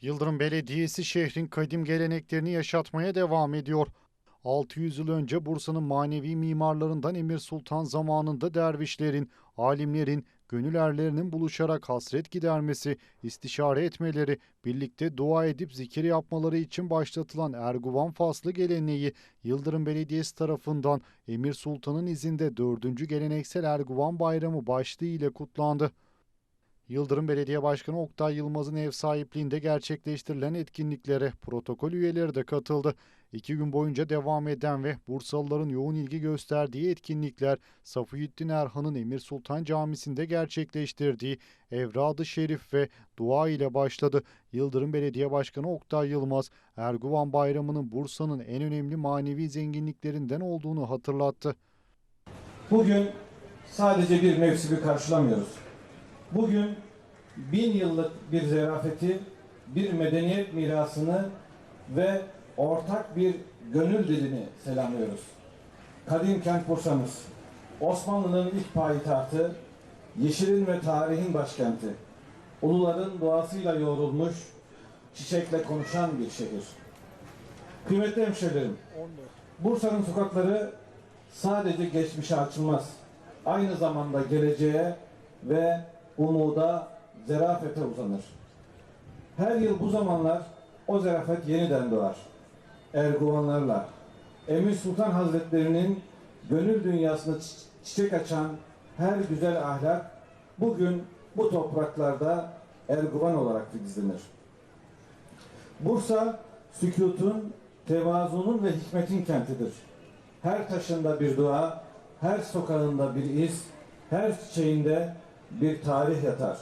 Yıldırım Belediyesi şehrin kadim geleneklerini yaşatmaya devam ediyor. 600 yıl önce Bursa'nın manevi mimarlarından Emir Sultan zamanında dervişlerin, alimlerin, gönül erlerinin buluşarak hasret gidermesi, istişare etmeleri, birlikte dua edip zikir yapmaları için başlatılan Erguvan faslı geleneği Yıldırım Belediyesi tarafından Emir Sultan'ın izinde 4. geleneksel Erguvan Bayramı başlığı ile kutlandı. Yıldırım Belediye Başkanı Oktay Yılmaz'ın ev sahipliğinde gerçekleştirilen etkinliklere protokol üyeleri de katıldı. İki gün boyunca devam eden ve Bursalıların yoğun ilgi gösterdiği etkinlikler Safiyüddin Erhan'ın Emir Sultan Camisi'nde gerçekleştirdiği Evrad-ı Şerif ve dua ile başladı. Yıldırım Belediye Başkanı Oktay Yılmaz, Erguvan Bayramı'nın Bursa'nın en önemli manevi zenginliklerinden olduğunu hatırlattı. Bugün sadece bir mevsimi karşılamıyoruz. Bugün bin yıllık bir zerafeti, bir medeniyet mirasını ve ortak bir gönül dilini selamlıyoruz. Kadim kent Bursa'mız, Osmanlı'nın ilk payitahtı, yeşilin ve tarihin başkenti, uluların doğasıyla yoğrulmuş, çiçekle konuşan bir şehir. Kıymetli hemşehrilerim, Bursa'nın sokakları sadece geçmişe açılmaz. Aynı zamanda geleceğe ve umuda, zerafete uzanır. Her yıl bu zamanlar o zerafet yeniden doğar. Erguvanlarla, Emir Sultan Hazretlerinin gönül dünyasında çi- çiçek açan her güzel ahlak bugün bu topraklarda Erguvan olarak filizlenir. Bursa, sükutun, tevazunun ve hikmetin kentidir. Her taşında bir dua, her sokağında bir iz, her çiçeğinde bir tarih yatar.